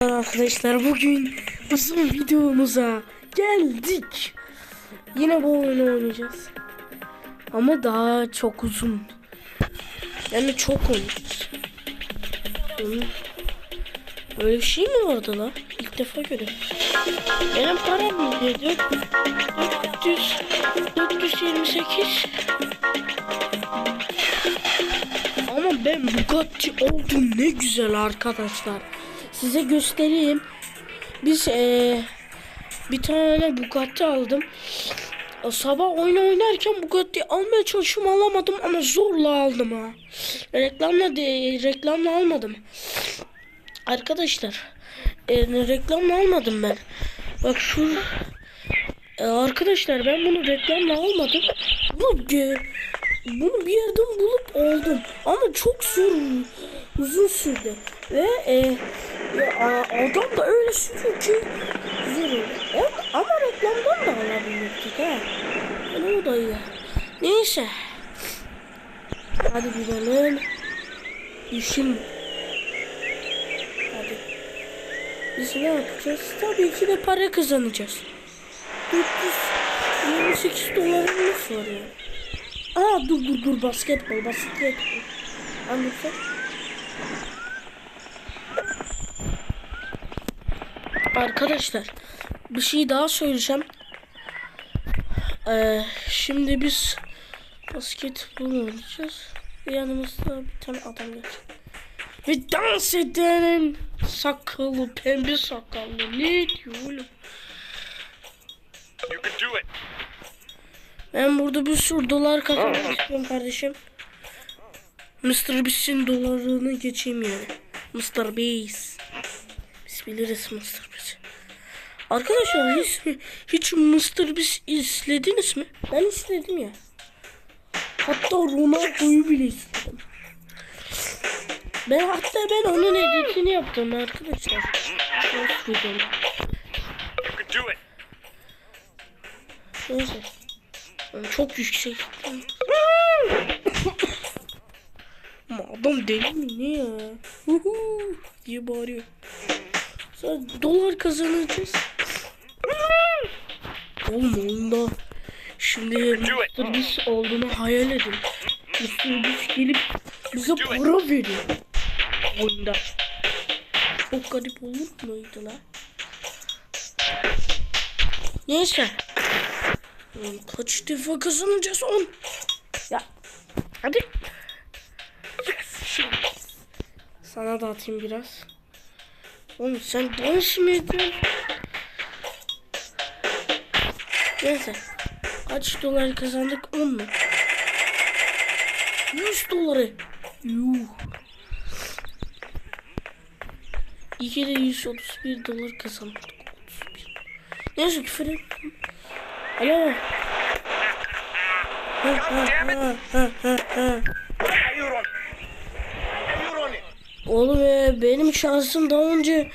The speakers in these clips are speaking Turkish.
Arkadaşlar bugün uzun videomuza geldik. Yine bu oyunu oynayacağız. Ama daha çok uzun. Yani çok. Hı. Böyle bir şey mi vardı la? İlk defa görüyorum. Benim param diyor? 400 428 Ama ben Bugatti oldum ne güzel arkadaşlar. Size göstereyim. Biz eee bir tane Bugatti aldım. Sabah oyun oynarken Bugatti almaya çalışıyorum alamadım ama zorla aldım ha. Reklamla de reklamla almadım. Arkadaşlar e, reklamla almadım ben. Bak şu e, arkadaşlar ben bunu reklamla almadım. E, bunu bir yerden bulup aldım. Ama çok zor uzun sürdü. Ve e, ya, adam da öyle sürüyor ki zor oldu. Ama reklamdan da alabilirdik ha. Yani o da iyi. Neyse. Hadi gidelim. İşim. Hadi. Biz ne yapacağız? Tabii ki de para kazanacağız. 428 dolarımız var ya. Aa dur dur dur basketbol basketbol. Anlatsak. Arkadaşlar bir şey daha söyleyeceğim. Ee, şimdi biz basketbol oynayacağız. Yanımızda bir tane adam gelecek. Ve dans eden sakallı pembe sakallı ne diyor oğlum? You can do it. Ben burada bir sürü dolar kazanmak istiyorum kardeşim. Mr. Beast'in dolarını geçeyim yani. Mr. Beast. Biz biliriz Mr. Arkadaşlar hiç, hiç Mr. Beast izlediniz mi? Ben izledim ya. Hatta Ronaldo'yu bile izledim. Ben hatta ben onun editini yaptım arkadaşlar. Do it. Neyse. Çok yüksek. Adam deli mi ne ya? Huhu diye bağırıyor. Sonra dolar kazanacağız. Onda şimdi. Beast olduğunu hayal edin. Mr. Gelip bize para veriyor. Oyunda. Çok garip olur muydu la? Neyse. Kaç defa kazanacağız on? Ya. Hadi. Sana da atayım biraz. Oğlum sen dans mı ediyorsun? Neyse. Kaç dolar kazandık? 10 mu? 100 doları. Yuh. İki de 131 dolar kazandık. 31. Neyse küfür etmem. Alo. Ha, ha, ha, ha, ha, ha. Oğlum ya benim şansım daha önce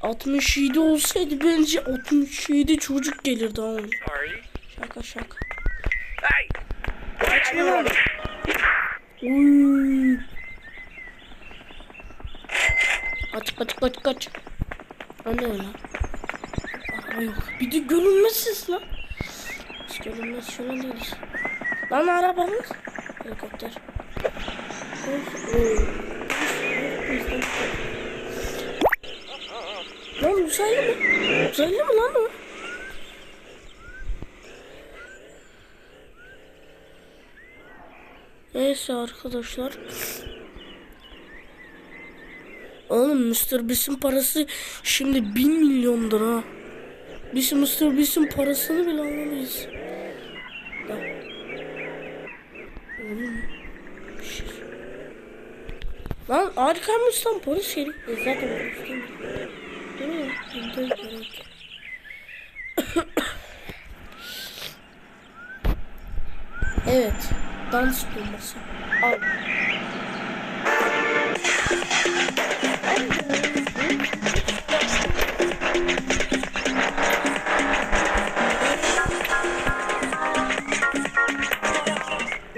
67 olsaydı bence 67 çocuk gelir daha önce. Sorry. Şaka şaka. Kaçma lan. Uy. Kaç kaç kaç kaç. O ne lan? Araba yok. Bir de görünmezsiz lan. Biz görünmez şuna değiliz. Lan arabamız. Helikopter. Of, oy. Uzaylı mı? Uzaylı mı lan o? Neyse arkadaşlar. Oğlum Mr. Beast'in parası şimdi 1 milyondur ha. Biz Mr. Beast'in parasını bile alamayız. Oğlum. şey- Lan arkamızdan polis geliyor. Zaten polis mi? Değil mi? Bundan gerek. evet. Dans bombası. Al.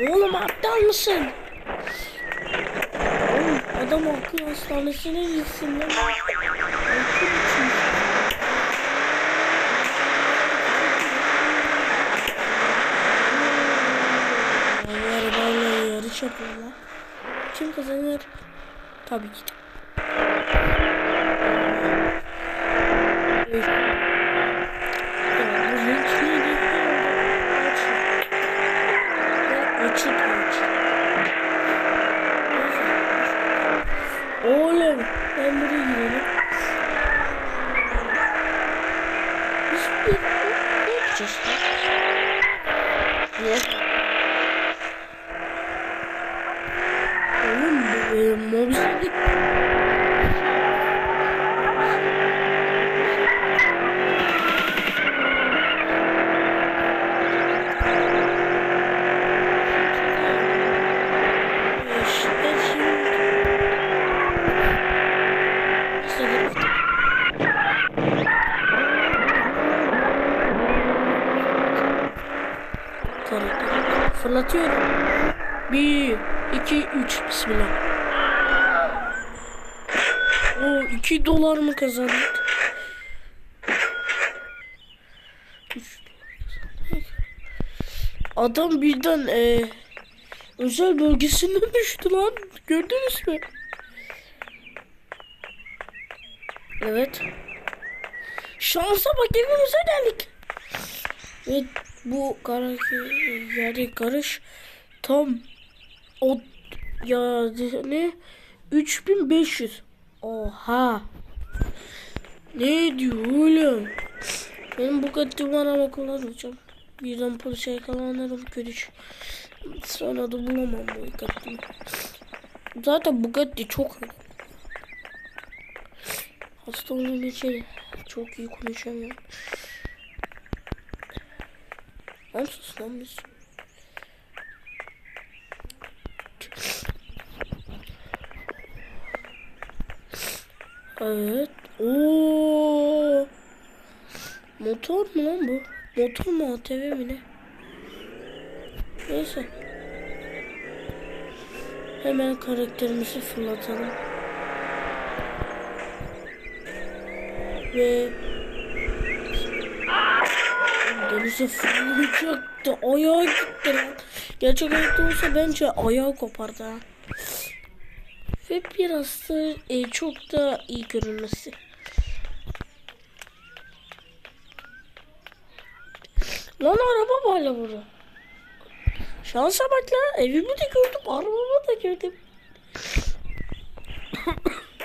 Oğlum aptal mısın? Oğlum adam akıl hastanesine gitsin lan. Arabayla yarış yapıyorlar. Kim kazanır? Tabii ki ne 2 dolar mı kazandık? 3 Adam birden e, özel bölgesine düştü lan. Gördünüz mü? Evet. Şansa bak evimize geldik. Ve bu karakter yani karış tam o yani 3500 oha. Ne diyor oğlum? Benim Bugatti var ama kullanmayacağım birden polise yakalanırım kötü sonra da bulamam bu Bugatti'yi. Zaten Bugatti çok önemli hasta olduğum için çok iyi konuşamıyorum. Ben sus lan biz Evet. Oo. Motor mu lan bu? Motor mu ATV mi ne? Neyse. Hemen karakterimizi fırlatalım. Ve denize fırlayacaktı. Ayağı gitti lan. Gerçek hayatta olsa bence ayağı kopardı. Ve biraz da e, çok da iyi görünmesi. Lan araba var hala burada. Şansa bak lan evimi de gördüm arabamı da gördüm.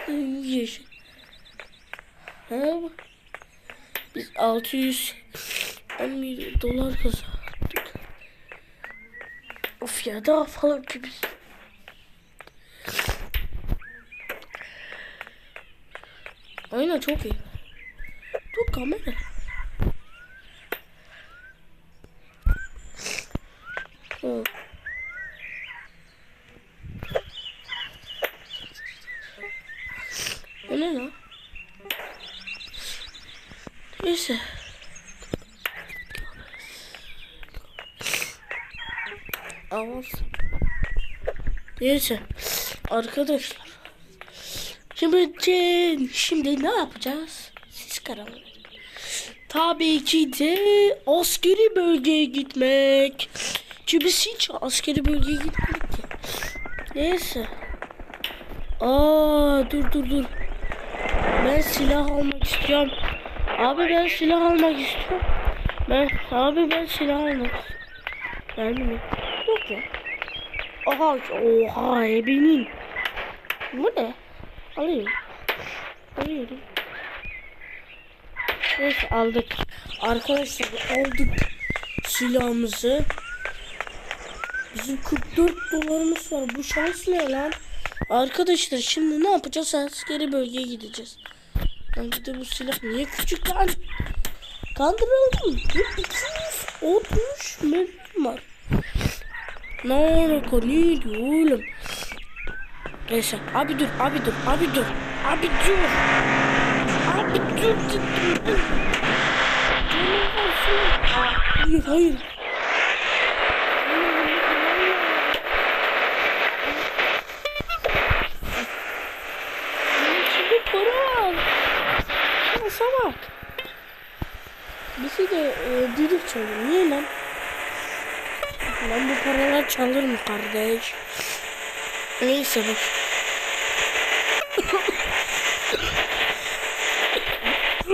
Yeşil. Ha. Biz 600 11 dolar kazandık. Of ya daha falan ki Aynen çok iyi. Dur kamera. Hı. O ne lan? Neyse. Avans. Neyse. Arkadaşlar. Şimdi, şimdi ne yapacağız? Siz karar verin. Tabii ki de askeri bölgeye gitmek. Çünkü biz hiç askeri bölgeye gitmedik ki. Neyse. Aa dur dur dur. Ben silah almak istiyorum. Abi ben silah almak istiyorum. Ben abi ben silah almak istiyorum. Ben mi? Yok ya. Oha oha ebenin. Bu ne? Alayım. Alıyorum. Neyse aldık. Arkadaşlar aldık silahımızı. Bizim 44 dolarımız var. Bu şans ne lan? Arkadaşlar şimdi ne yapacağız? Askeri bölgeye gideceğiz. Ben bir de bu silah niye küçük lan? Kandırıldım. 260 mermim var. Ne alaka ne diyor oğlum? Neyse. Abi dur abi dur abi dur. Abi dur. Abi dur dur Hayır hayır. Bak. Bizi de e, düdük çalıyor niye lan? Ben bu paralar çalırım kardeş? Neyse bak A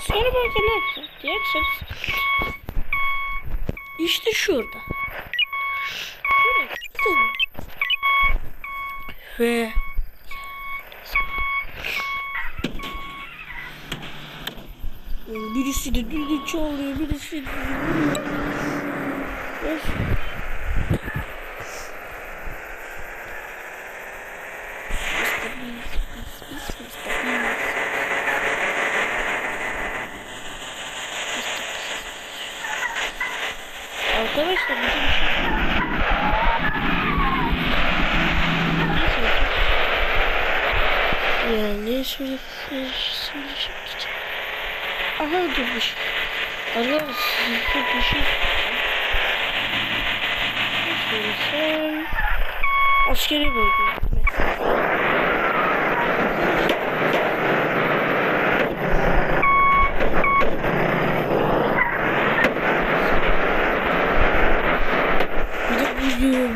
sonra burada ne yapacağız diyeceksiniz. İşte şurada. Ve birisi de düdük çalıyor, birisi de... Of. Acaba sizde bir şey... Söylesem... Askeri bölge.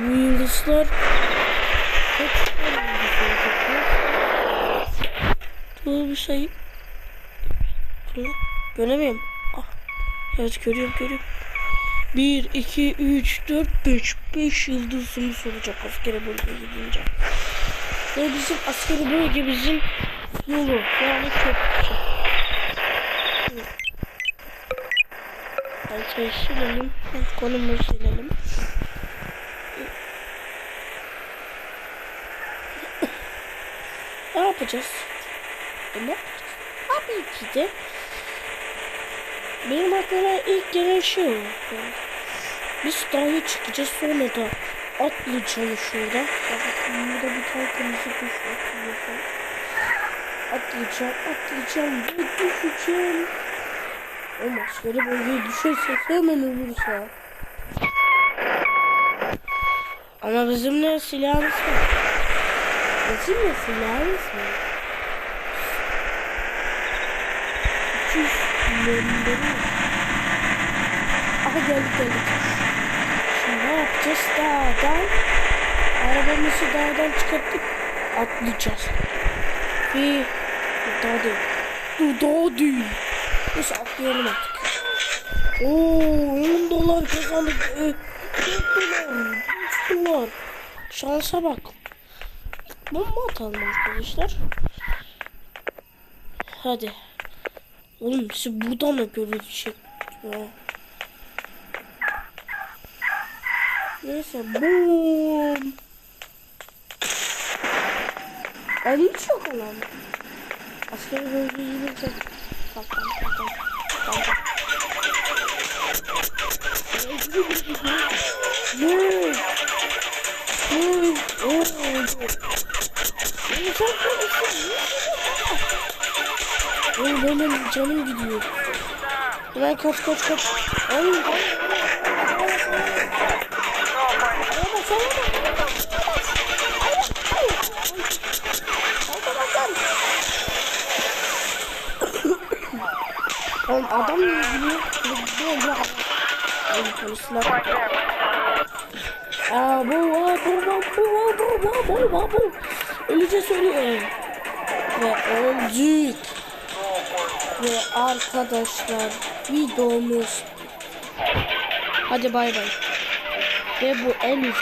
bu yıldızlar Bu bir şey Bunu göremiyorum Evet görüyorum görüyorum. 1, 2, 3, 4, 5. 5 yıldızımız olacak askeri bölgeye gidince. Ve bizim askeri bölgemizin yolu yani köprüsü. Haritayı silelim. Konumuzu silelim. Ne yapacağız? E, ne yapacağız? Tabii ki de benim aklıma ilk gelen şey o. Yani Biz dağa çıkacağız sonra da atlayacağım şurada. Burada bir tane kırmızı kuş var. Atlayacağım, atlayacağım ve düşeceğim. Ama askeri bölgeye düşersek hemen ölürüz ha. Ama bizim ne silahımız var. Bizim ne silahımız var. 200 milyonları Aha geldik geldik. Şimdi ne yapacağız? Dağdan arabamızı dağdan çıkarttık atlayacağız. Ve dağ değil. Dur dağ değil. Neyse atlayalım artık. Oo 10 dolar kazandık. Ee, 4 dolar. 3 dolar. Şansa bak. Bomba atalım arkadaşlar. Hadi. Oğlum siz buradan da görülecek ya. Neyse boom. Ölmüş yok olan. Askeri bölge yiyecek. Bak bak bak bak. Bak bak. Ne? Ne? Oo. Ne Oğlum hemen canım gidiyor. Hemen kaç kaç kaç. Ay ay. Araba sana bak. Oğlum adam niye gidiyor? Gidiyor ya. Oğlum polisler. Aa bu bu bu bu bu bu bu bu bu bu. Öleceğiz ölüyorum. Ve öldük. Ve arkadaşlar videomuz. Hadi bay bay. Ve bu en iyi